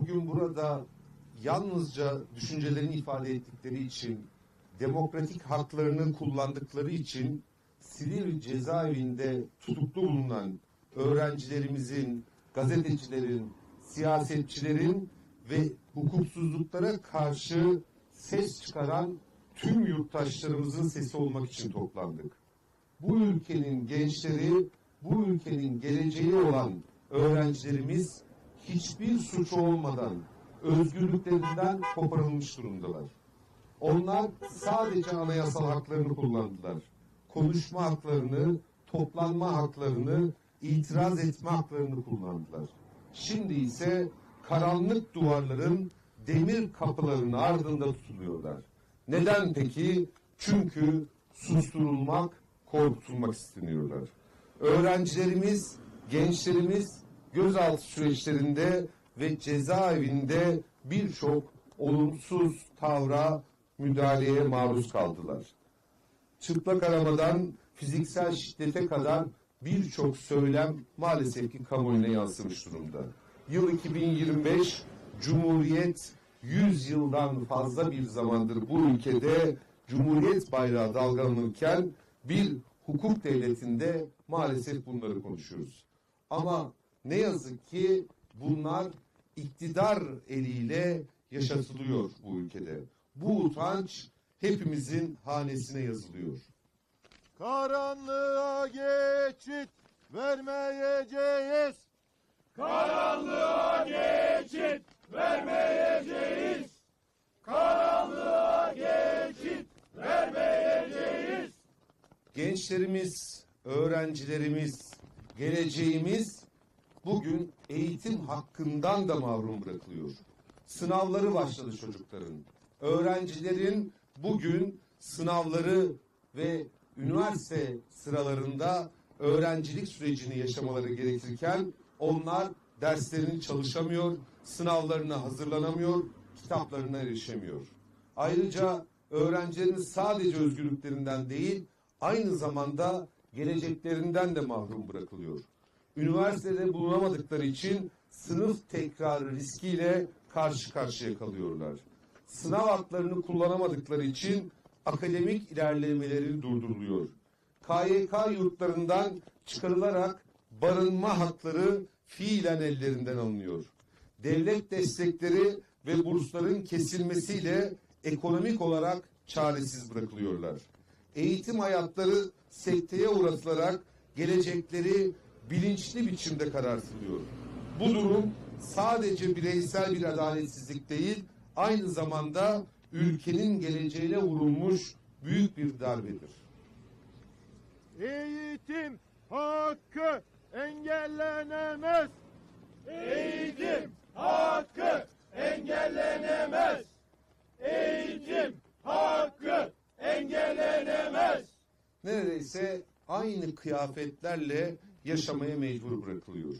bugün burada yalnızca düşüncelerini ifade ettikleri için, demokratik haklarını kullandıkları için Silivri cezaevinde tutuklu bulunan öğrencilerimizin, gazetecilerin, siyasetçilerin ve hukuksuzluklara karşı ses çıkaran tüm yurttaşlarımızın sesi olmak için toplandık. Bu ülkenin gençleri, bu ülkenin geleceği olan öğrencilerimiz hiçbir suç olmadan özgürlüklerinden koparılmış durumdalar. Onlar sadece anayasal haklarını kullandılar. Konuşma haklarını, toplanma haklarını, itiraz etme haklarını kullandılar. Şimdi ise karanlık duvarların demir kapıların ardında tutuluyorlar. Neden peki? Çünkü susturulmak, korkutulmak isteniyorlar. Öğrencilerimiz, gençlerimiz gözaltı süreçlerinde ve cezaevinde birçok olumsuz tavra, müdahaleye maruz kaldılar. Çıplak aramadan fiziksel şiddete kadar birçok söylem maalesef ki kamuoyuna yansımış durumda. Yıl 2025 Cumhuriyet 100 yıldan fazla bir zamandır bu ülkede Cumhuriyet bayrağı dalgalanırken bir hukuk devletinde maalesef bunları konuşuyoruz. Ama ne yazık ki bunlar iktidar eliyle yaşatılıyor bu ülkede. Bu utanç hepimizin hanesine yazılıyor. Karanlığa geçit vermeyeceğiz. Karanlığa geçit vermeyeceğiz. Karanlığa geçit vermeyeceğiz. Gençlerimiz, öğrencilerimiz, geleceğimiz bugün eğitim hakkından da mahrum bırakılıyor. Sınavları başladı çocukların. Öğrencilerin bugün sınavları ve üniversite sıralarında öğrencilik sürecini yaşamaları gerekirken onlar derslerini çalışamıyor, sınavlarına hazırlanamıyor, kitaplarına erişemiyor. Ayrıca öğrencilerin sadece özgürlüklerinden değil, aynı zamanda geleceklerinden de mahrum bırakılıyor. Üniversitede bulunamadıkları için sınıf tekrarı riskiyle karşı karşıya kalıyorlar. Sınav haklarını kullanamadıkları için akademik ilerlemeleri durduruluyor. KYK yurtlarından çıkarılarak barınma hakları fiilen ellerinden alınıyor. Devlet destekleri ve bursların kesilmesiyle ekonomik olarak çaresiz bırakılıyorlar. Eğitim hayatları sekteye uğratılarak gelecekleri bilinçli biçimde karartılıyor. Bu durum sadece bireysel bir adaletsizlik değil, aynı zamanda ülkenin geleceğine vurulmuş büyük bir darbedir. Eğitim hakkı engellenemez. Eğitim hakkı engellenemez. Eğitim hakkı engellenemez. Neredeyse aynı kıyafetlerle yaşamaya mecbur bırakılıyor.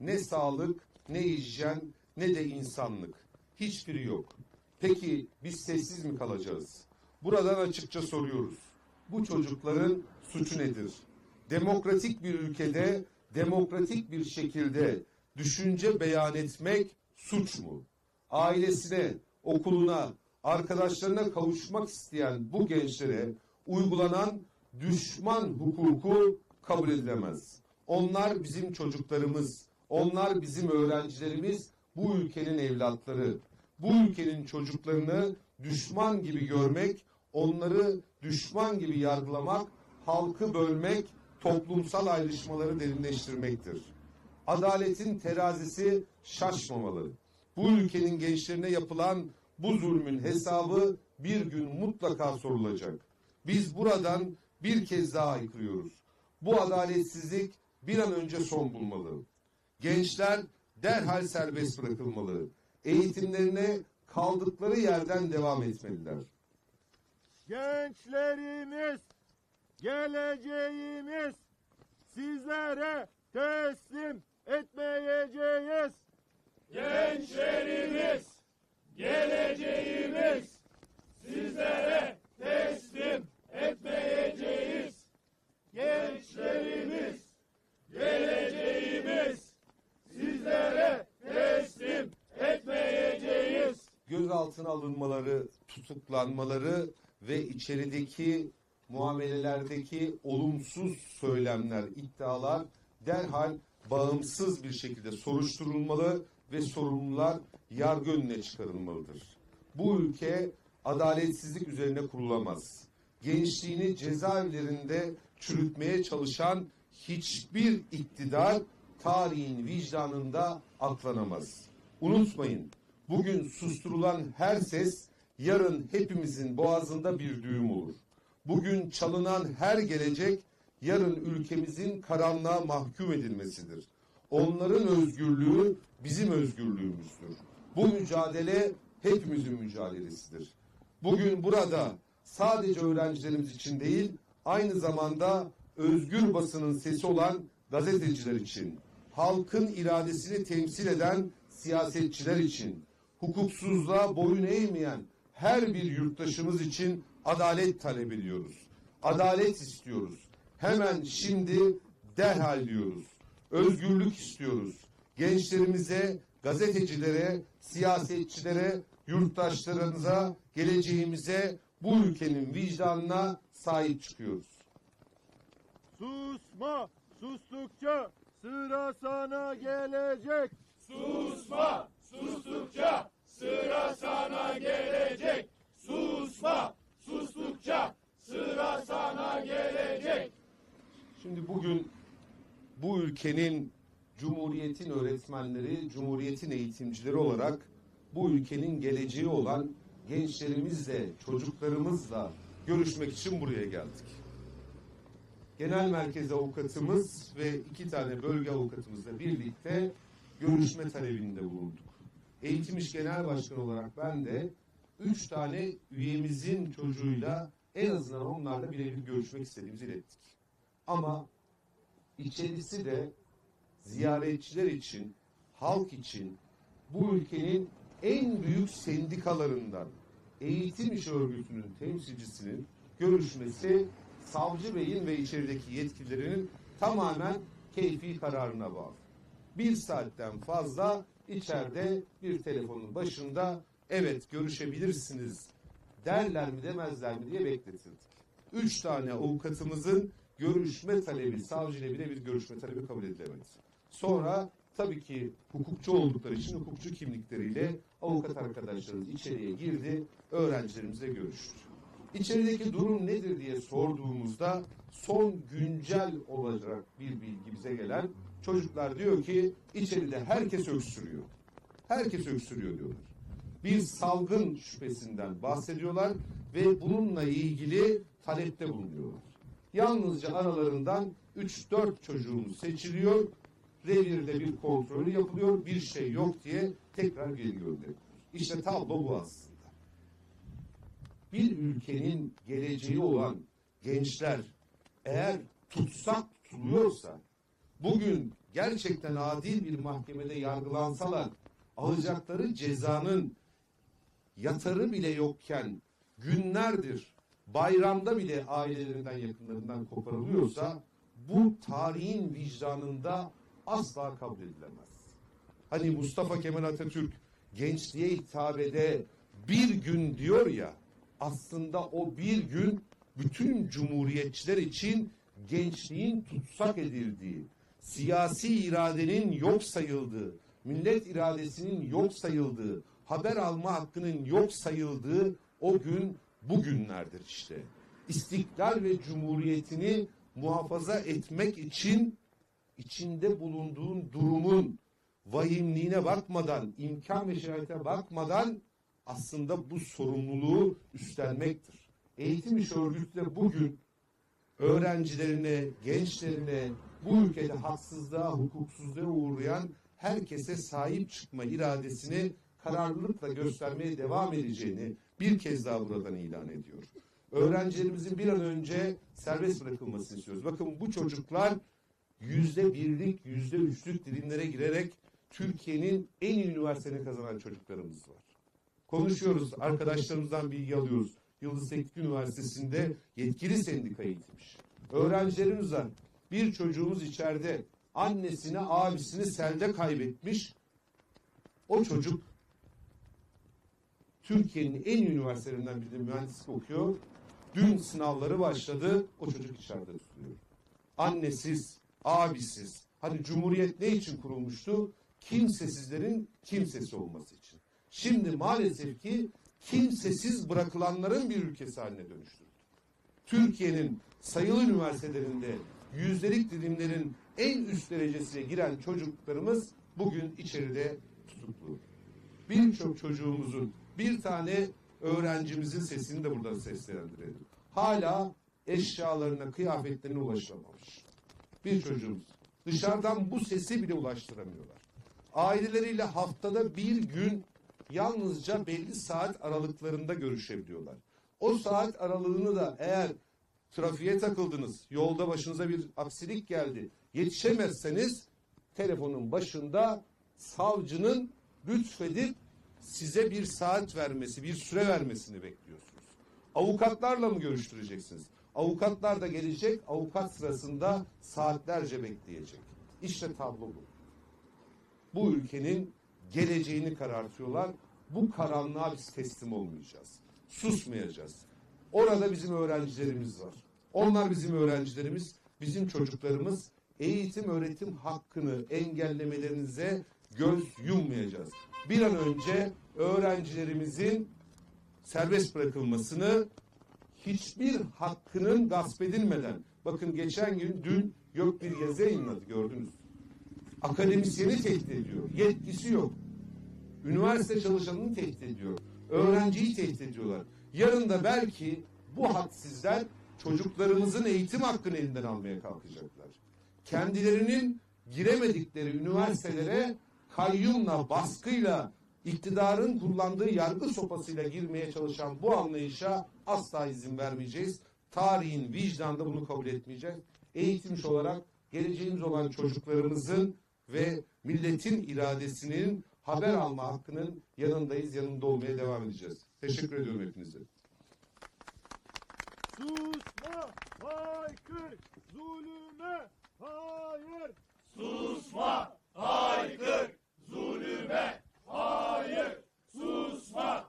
Ne sağlık, ne hijyen, ne de insanlık. Hiçbiri yok. Peki biz sessiz mi kalacağız? Buradan açıkça soruyoruz. Bu çocukların suçu nedir? Demokratik bir ülkede demokratik bir şekilde düşünce beyan etmek suç mu? Ailesine, okuluna, arkadaşlarına kavuşmak isteyen bu gençlere uygulanan düşman hukuku kabul edilemez. Onlar bizim çocuklarımız, onlar bizim öğrencilerimiz, bu ülkenin evlatları. Bu ülkenin çocuklarını düşman gibi görmek, onları düşman gibi yargılamak, halkı bölmek, toplumsal ayrışmaları derinleştirmektir. Adaletin terazisi şaşmamalı. Bu ülkenin gençlerine yapılan bu zulmün hesabı bir gün mutlaka sorulacak. Biz buradan bir kez daha aykırıyoruz. Bu adaletsizlik bir an önce son bulmalı. Gençler derhal serbest bırakılmalı. Eğitimlerine kaldıkları yerden devam etmeliler. Gençlerimiz, geleceğimiz sizlere teslim etmeyeceğiz. Gençlerimiz, geleceğimiz sizlere teslim etmeyeceğiz. Gençlerimiz, geleceğimiz sizlere teslim etmeyeceğiz. gözaltına alınmaları, tutuklanmaları ve içerideki muamelelerdeki olumsuz söylemler, iddialar derhal bağımsız bir şekilde soruşturulmalı ve sorumlular yargı önüne çıkarılmalıdır. Bu ülke adaletsizlik üzerine kurulamaz. Gençliğini cezaevlerinde çürütmeye çalışan hiçbir iktidar tarihin vicdanında aklanamaz. Unutmayın, bugün susturulan her ses yarın hepimizin boğazında bir düğüm olur. Bugün çalınan her gelecek yarın ülkemizin karanlığa mahkum edilmesidir. Onların özgürlüğü bizim özgürlüğümüzdür. Bu mücadele hepimizin mücadelesidir. Bugün burada sadece öğrencilerimiz için değil, aynı zamanda özgür basının sesi olan gazeteciler için, halkın iradesini temsil eden siyasetçiler için, hukuksuzluğa boyun eğmeyen her bir yurttaşımız için adalet talep ediyoruz. Adalet istiyoruz. Hemen şimdi derhal diyoruz. Özgürlük istiyoruz. Gençlerimize, gazetecilere, siyasetçilere, yurttaşlarımıza, geleceğimize, bu ülkenin vicdanına sahip çıkıyoruz. Susma. Sustukça sıra sana gelecek. Susma, sustukça sıra sana gelecek. Susma, sustukça sıra sana gelecek. Şimdi bugün bu ülkenin Cumhuriyet'in öğretmenleri, Cumhuriyet'in eğitimcileri olarak bu ülkenin geleceği olan gençlerimizle, çocuklarımızla görüşmek için buraya geldik. Genel merkez avukatımız ve iki tane bölge avukatımızla birlikte görüşme talebinde bulunduk. Eğitim İş Genel Başkanı olarak ben de üç tane üyemizin çocuğuyla en azından onlarla birebir görüşmek istediğimizi ilettik. Ama içerisi de ziyaretçiler için, halk için bu ülkenin en büyük sendikalarından Eğitim İş Örgütü'nün temsilcisinin görüşmesi savcı beyin ve içerideki yetkililerinin tamamen keyfi kararına bağlı. Bir saatten fazla içeride bir telefonun başında evet görüşebilirsiniz derler mi demezler mi diye bekletildik. Üç tane avukatımızın görüşme talebi, savcıyla birebir görüşme talebi kabul edilemedi. Sonra tabii ki hukukçu oldukları için hukukçu kimlikleriyle avukat arkadaşlarımız içeriye girdi, öğrencilerimizle görüştü. İçerideki durum nedir diye sorduğumuzda son güncel olacak bir bilgi bize gelen çocuklar diyor ki içeride herkes öksürüyor. Herkes öksürüyor diyorlar. Bir salgın şüphesinden bahsediyorlar ve bununla ilgili talepte bulunuyorlar. Yalnızca aralarından 3-4 çocuğumuz seçiliyor. Revirde bir kontrolü yapılıyor. Bir şey yok diye tekrar geri gönderiliyor. İşte tablo bu aslında. Bir ülkenin geleceği olan gençler eğer tutsak tutuluyorsa bugün gerçekten adil bir mahkemede yargılansalar alacakları cezanın yatarı bile yokken günlerdir bayramda bile ailelerinden yakınlarından koparılıyorsa bu tarihin vicdanında asla kabul edilemez. Hani Mustafa Kemal Atatürk gençliğe hitabede bir gün diyor ya aslında o bir gün bütün cumhuriyetçiler için gençliğin tutsak edildiği, siyasi iradenin yok sayıldığı, millet iradesinin yok sayıldığı, haber alma hakkının yok sayıldığı o gün bugünlerdir işte. İstiklal ve cumhuriyetini muhafaza etmek için içinde bulunduğun durumun vahimliğine bakmadan, imkan ve şeraite bakmadan aslında bu sorumluluğu üstlenmektir. Eğitim İş Örgütü bugün öğrencilerine, gençlerine, bu ülkede haksızlığa, hukuksuzluğa uğrayan herkese sahip çıkma iradesini kararlılıkla göstermeye devam edeceğini bir kez daha buradan ilan ediyor. Öğrencilerimizin bir an önce serbest bırakılmasını istiyoruz. Bakın bu çocuklar yüzde birlik, yüzde üçlük dilimlere girerek Türkiye'nin en iyi üniversiteni kazanan çocuklarımız var. Konuşuyoruz, arkadaşlarımızdan bilgi alıyoruz. Yıldız Teknik Üniversitesi'nde yetkili sendika eğitmiş. Öğrencilerimiz var. Bir çocuğumuz içeride annesini, abisini selde kaybetmiş. O çocuk Türkiye'nin en iyi üniversitelerinden birinde mühendislik okuyor. Dün sınavları başladı. O çocuk içeride tutuyor. Annesiz, abisiz. Hani Cumhuriyet ne için kurulmuştu? Kimsesizlerin kimsesi olması için. Şimdi maalesef ki kimsesiz bırakılanların bir ülkesi haline dönüştürdü. Türkiye'nin sayılı üniversitelerinde yüzdelik dilimlerin en üst derecesine giren çocuklarımız bugün içeride tutuklu. Birçok çocuğumuzun bir tane öğrencimizin sesini de buradan seslendirelim. Hala eşyalarına, kıyafetlerine ulaşılamamış. Bir çocuğumuz. Dışarıdan bu sesi bile ulaştıramıyorlar. Aileleriyle haftada bir gün yalnızca belli saat aralıklarında görüşebiliyorlar. O saat aralığını da eğer trafiğe takıldınız, yolda başınıza bir aksilik geldi, yetişemezseniz telefonun başında savcının lütfedip size bir saat vermesi, bir süre vermesini bekliyorsunuz. Avukatlarla mı görüştüreceksiniz? Avukatlar da gelecek, avukat sırasında saatlerce bekleyecek. İşte tablo bu. Bu ülkenin geleceğini karartıyorlar. Bu karanlığa biz teslim olmayacağız. Susmayacağız. Orada bizim öğrencilerimiz var. Onlar bizim öğrencilerimiz, bizim çocuklarımız. Eğitim öğretim hakkını engellemelerinize göz yummayacağız. Bir an önce öğrencilerimizin serbest bırakılmasını hiçbir hakkının gasp edilmeden bakın geçen gün dün yok bir yazı yayınladı gördünüz. Akademisyeni tehdit ediyor. Yetkisi yok. Üniversite çalışanını tehdit ediyor. Öğrenciyi tehdit ediyorlar. Yarın da belki bu hadsizler çocuklarımızın eğitim hakkını elinden almaya kalkacaklar. Kendilerinin giremedikleri üniversitelere kayyumla, baskıyla, iktidarın kullandığı yargı sopasıyla girmeye çalışan bu anlayışa asla izin vermeyeceğiz. Tarihin vicdanında bunu kabul etmeyeceğiz. Eğitimci olarak geleceğimiz olan çocuklarımızın ve milletin iradesinin haber alma hakkının yanındayız, yanında olmaya devam edeceğiz. Teşekkür ediyorum hepinize. Susma, haykır, zulüme, hayır. Susma, haykır, zulüme, hayır. Susma,